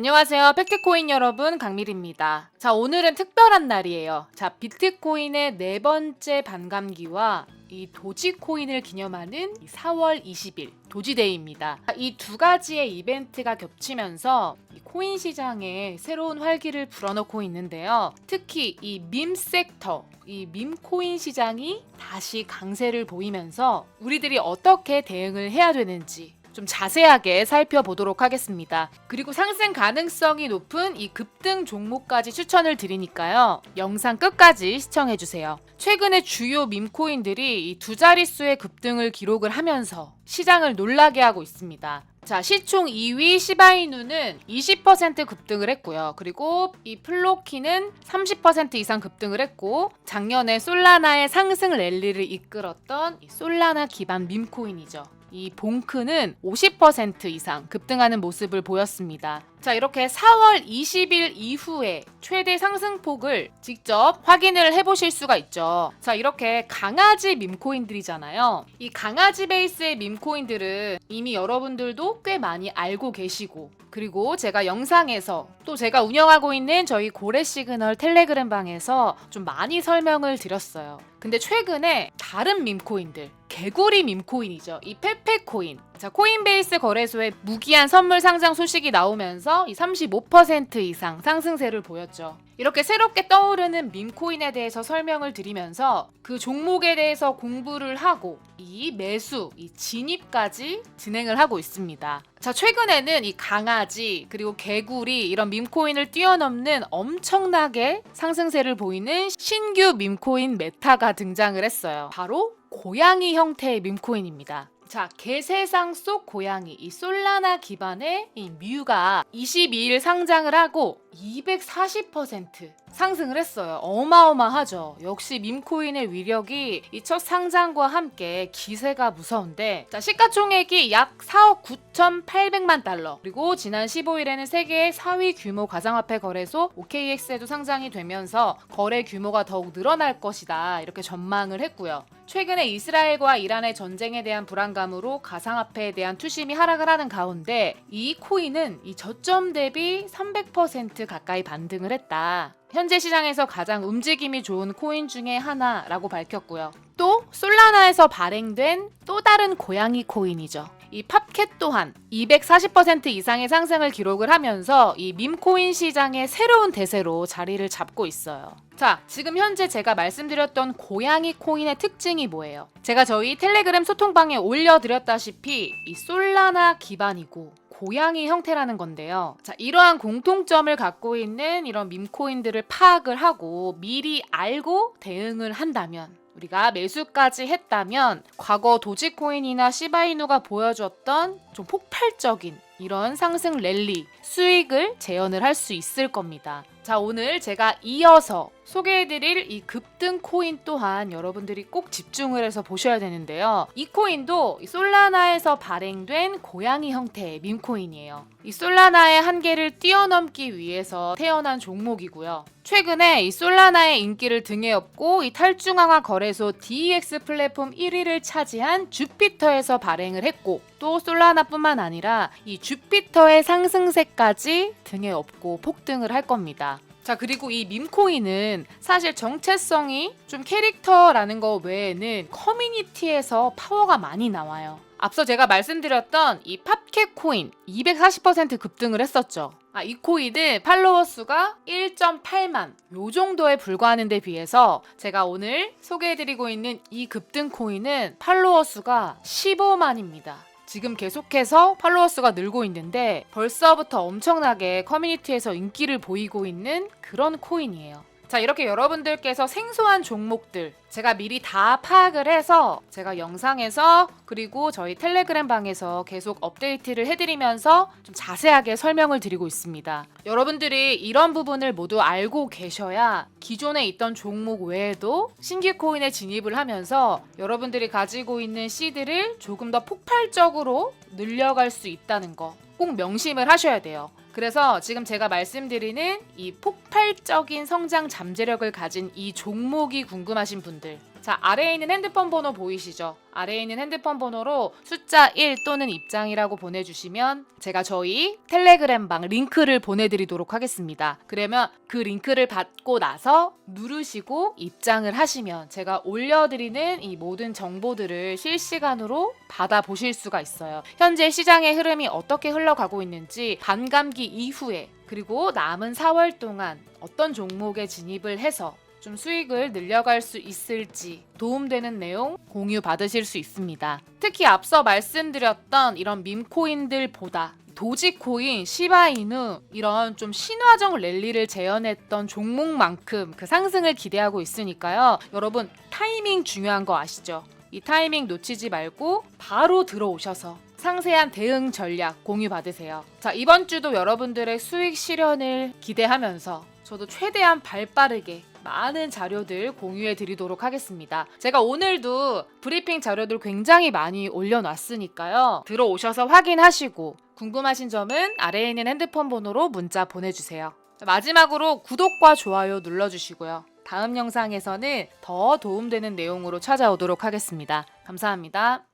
안녕하세요. 팩트코인 여러분, 강밀입니다. 자, 오늘은 특별한 날이에요. 자, 비트코인의 네 번째 반감기와 이 도지코인을 기념하는 4월 20일 도지데이입니다. 이 두 가지의 이벤트가 겹치면서 이 코인 시장에 새로운 활기를 불어넣고 있는데요. 특히 이 밈 섹터, 이 밈코인 시장이 다시 강세를 보이면서 우리들이 어떻게 대응을 해야 되는지 좀 자세하게 살펴보도록 하겠습니다. 그리고 상승 가능성이 높은 이 급등 종목까지 추천을 드리니까요. 영상 끝까지 시청해주세요. 최근에 주요 밈코인들이 이 두 자릿수의 급등을 기록을 하면서 시장을 놀라게 하고 있습니다. 자, 시총 2위 시바이누는 20% 급등을 했고요. 그리고 이 플로키는 30% 이상 급등을 했고 작년에 솔라나의 상승 랠리를 이끌었던 이 솔라나 기반 밈코인이죠. 이 봉크는 50% 이상 급등하는 모습을 보였습니다. 자, 이렇게 4월 20일 이후에 최대 상승폭을 직접 확인을 해보실 수가 있죠. 자, 이렇게 강아지 밈코인들이잖아요. 이 강아지 베이스의 밈코인들은 이미 여러분들도 꽤 많이 알고 계시고, 그리고 제가 영상에서 또 제가 운영하고 있는 저희 고래 시그널 텔레그램 방에서 좀 많이 설명을 드렸어요. 근데 최근에 다른 밈코인들, 개구리 밈코인이죠. 이 페페코인. 자, 코인베이스 거래소에 무기한 선물 상장 소식이 나오면서 이 35% 이상 상승세를 보였죠. 이렇게 새롭게 떠오르는 밈코인에 대해서 설명을 드리면서 그 종목에 대해서 공부를 하고 이 매수, 이 진입까지 진행을 하고 있습니다. 자, 최근에는 이 강아지, 그리고 개구리 이런 밈코인을 뛰어넘는 엄청나게 상승세를 보이는 신규 밈코인 메타가 등장을 했어요. 바로 고양이 형태의 밈코인입니다. 자, 개세상 속 고양이 이 솔라나 기반의 이 뮤가 22일 상장을 하고 240% 상승을 했어요. 어마어마하죠. 역시 밈코인의 위력이 이 첫 상장과 함께 기세가 무서운데 자, 시가총액이 약 4억 9,800만 달러 그리고 지난 15일에는 세계의 4위 규모 가상화폐 거래소 OKX에도 상장이 되면서 거래 규모가 더욱 늘어날 것이다 이렇게 전망을 했고요. 최근에 이스라엘과 이란의 전쟁에 대한 불안감 으로 가상화폐에 대한 투심이 하락을 하는 가운데 이 코인은 이 저점 대비 300% 가까이 반등을 했다. 현재 시장에서 가장 움직임이 좋은 코인 중에 하나라고 밝혔고요. 또 솔라나에서 발행된 또 다른 고양이 코인이죠. 이 팝캣 또한 240% 이상의 상승을 기록을 하면서 이 밈코인 시장의 새로운 대세로 자리를 잡고 있어요. 자, 지금 현재 제가 말씀드렸던 고양이 코인의 특징이 뭐예요? 제가 저희 텔레그램 소통방에 올려드렸다시피 이 솔라나 기반이고 고양이 형태라는 건데요. 자, 이러한 공통점을 갖고 있는 이런 밈코인들을 파악을 하고 미리 알고 대응을 한다면 우리가 매수까지 했다면 과거 도지코인이나 시바이누가 보여줬던 좀 폭발적인 이런 상승 랠리 수익을 재현을 할 수 있을 겁니다. 자, 오늘 제가 이어서 소개해드릴 이 급등 코인 또한 여러분들이 꼭 집중을 해서 보셔야 되는데요. 이 코인도 이 솔라나에서 발행된 고양이 형태의 밈코인이에요. 이 솔라나의 한계를 뛰어넘기 위해서 태어난 종목이고요. 최근에 이 솔라나의 인기를 등에 업고 이 탈중앙화 거래소 DEX 플랫폼 1위를 차지한 주피터에서 발행을 했고 또 솔라나뿐만 아니라 이 주피터의 상승세까지 등에 업고 폭등을 할 겁니다. 자 그리고 이 밈코인은 사실 정체성이 좀 캐릭터라는 거 외에는 커뮤니티에서 파워가 많이 나와요. 앞서 제가 말씀드렸던 이 팝캣 코인 240% 급등을 했었죠. 아, 이 코인은 팔로워 수가 1.8만 요 정도에 불과하는 데 비해서 제가 오늘 소개해드리고 있는 이 급등 코인은 팔로워 수가 15만입니다. 지금 계속해서 팔로워 수가 늘고 있는데 벌써부터 엄청나게 커뮤니티에서 인기를 보이고 있는 그런 코인이에요. 자, 이렇게 여러분들께서 생소한 종목들 제가 미리 다 파악을 해서 제가 영상에서 그리고 저희 텔레그램 방에서 계속 업데이트를 해드리면서 좀 자세하게 설명을 드리고 있습니다. 여러분들이 이런 부분을 모두 알고 계셔야 기존에 있던 종목 외에도 신규 코인에 진입을 하면서 여러분들이 가지고 있는 시드를 조금 더 폭발적으로 늘려갈 수 있다는 거 꼭 명심을 하셔야 돼요. 그래서 지금 제가 말씀드리는 이 폭발적인 성장 잠재력을 가진 이 종목이 궁금하신 분들 자, 아래에 있는 핸드폰 번호 보이시죠? 아래에 있는 핸드폰 번호로 숫자 1 또는 입장이라고 보내주시면 제가 저희 텔레그램 방 링크를 보내드리도록 하겠습니다. 그러면 그 링크를 받고 나서 누르시고 입장을 하시면 제가 올려드리는 이 모든 정보들을 실시간으로 받아보실 수가 있어요. 현재 시장의 흐름이 어떻게 흘러가고 있는지 반감기 이후에 그리고 남은 4월 동안 어떤 종목에 진입을 해서 좀 수익을 늘려갈 수 있을지 도움되는 내용 공유 받으실 수 있습니다. 특히 앞서 말씀드렸던 이런 밈코인들보다 도지코인, 시바이누 이런 좀 신화적 랠리를 재현했던 종목만큼 그 상승을 기대하고 있으니까요. 여러분 타이밍 중요한 거 아시죠? 이 타이밍 놓치지 말고 바로 들어오셔서 상세한 대응 전략 공유 받으세요. 자, 이번 주도 여러분들의 수익 실현을 기대하면서 저도 최대한 발 빠르게 많은 자료들 공유해 드리도록 하겠습니다. 제가 오늘도 브리핑 자료들 굉장히 많이 올려놨으니까요. 들어오셔서 확인하시고 궁금하신 점은 아래에 있는 핸드폰 번호로 문자 보내주세요. 자, 마지막으로 구독과 좋아요 눌러주시고요. 다음 영상에서는 더 도움되는 내용으로 찾아오도록 하겠습니다. 감사합니다.